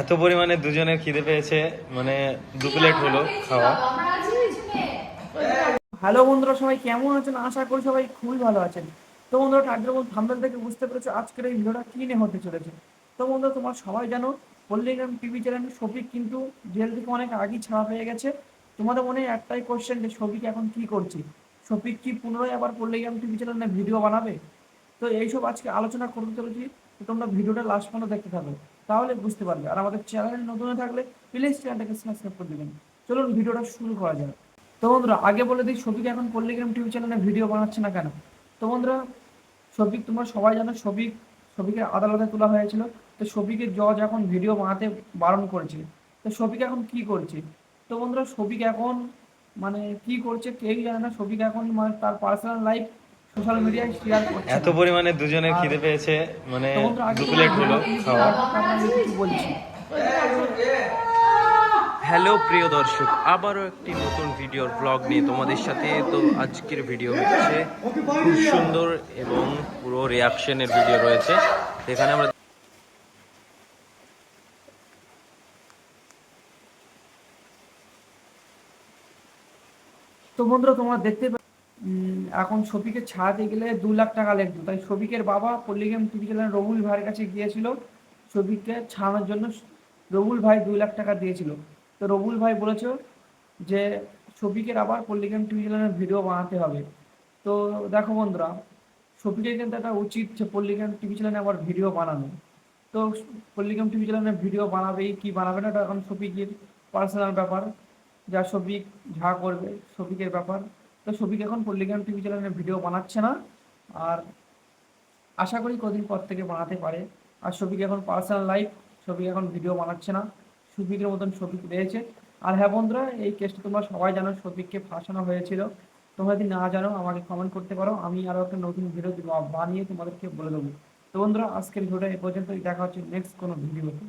এত পরিমাণে দুজনের খিদে পেয়েছে মানে দু প্লেট হলো খাওয়া। হ্যালো বন্ধুরা, সবাই কেমন আছেন? আশা করি সবাই খুবই ভালো আছেন। তো বন্ধুরা টাইটেল এবং থাম্বনেল থেকে বুঝতে পেরেছ, আজকের এই ভিডিওটা কি নিয়ে হতে চলেছে? তো বন্ধুরা, তোমরা সবাই জানো, পল্লিগ্রাম টিভি চ্যানেল শফিক কিন্তু জেল থেকে অনেক আগেই ছাড়া পেয়ে গেছে। তোমাদের মনে একটাই কোশ্চেন যে শফিক এখন কি করছে? শফিক কি পুনরায় আবার পল্লিগ্রাম টিভি চ্যানেলে ভিডিও বানাবে? তো এইসব আজকে আলোচনা করতে চলেছি। তোমরা ভিডিওটা লাস্ট পর্যন্ত দেখতে থাকো, তাহলে বুঝতে পারবে। আর আমাদের চ্যানেল নতুন থাকলে প্লিজ চ্যানেলটাকে সাবস্ক্রাইব করে দেবেন। চলুন ভিডিওটা শুরু করা যাক। তো বন্ধুরা, আগে বলে দিই শফিক এখন পল্লিগ্রাম টিভি চ্যানেলে ভিডিও বানাচ্ছে না কেন? তো বন্ধুরা শফিক তোমরা সবাই জানো শফিক শফিকের আদালতে তোলা হয়েছিল। তো শফিকের জজ এখন ভিডিও বানাতে বারণ করেছে। তো শফিক এখন কি করছে? তো বন্ধুরা শফিক এখন মানে কি করছে, কেউই জানে না। শফিক এখন মানে তার পার্সোনাল লাইফ সোশ্যাল মিডিয়ায় শেয়ার করছে এত পরিমাণে দুজনের খিদে পেয়েছে মানে দু প্লেট হলো খাওয়া। বলছি। হ্যালো প্রিয় দর্শক আবারও একটি নতুন ভিডিওর ব্লগ নিয়ে তোমাদের সাথে। তো আজকের ভিডিও হচ্ছে খুব সুন্দর এবং পুরো রিয়াকশনের ভিডিও রয়েছে। এখানে আমরা তো বন্ধুরা তোমরা দেখতে এখন শফিকে ছাড়াতে গেলে দু লাখ টাকা লাগতো তাই শফিকের বাবা পল্লিগেম টিভি চ্যানেল রবুল ভাইয়ের কাছে গিয়েছিল। শফিককে ছাড়ানোর জন্য রবুল ভাই দুই লাখ টাকা দিয়েছিল। তো রবুল ভাই বলেছে যে শফিকের আবার পল্লিগেম টিভি চ্যানেলের ভিডিও বানাতে হবে। তো দেখো বন্ধুরা শফিকের কিন্তু একটা উচিত যে পল্লিগেম টিভি চ্যানেলে আবার ভিডিও বানানো। তো পল্লিগেম টিভি চ্যানেলে ভিডিও বানাবেই কি বানাবে না, এটা এখন শফিকের পার্সোনাল ব্যাপার। যা শফিক যা করবে শফিকের ব্যাপার। তো শফিক এখন পল্লিগ্রাম টিভি চ্যানেলে ভিডিও বানাচ্ছে না। আর আশা করি কদিন পর থেকে বানাতে পারে। আর শফিক এখন পার্সোনাল লাইফ শফিক এখন ভিডিও বানাচ্ছে না। শফিকের মতন শফিক রয়েছে। আর হ্যাঁ বন্ধুরা, এই কেসটা তোমরা সবাই জানো শফিককে ফাঁসানো হয়েছিল। তোমরা যদি না জানো, আমাকে কমেন্ট করতে পারো। আমি আরও একটা নতুন ভিডিও বানিয়ে তোমাদেরকে বলে দেবো। তো বন্ধুরা, আজকের ভিডিওটা এ পর্যন্তই। দেখা হচ্ছে নেক্সট কোনো ভিডিওতে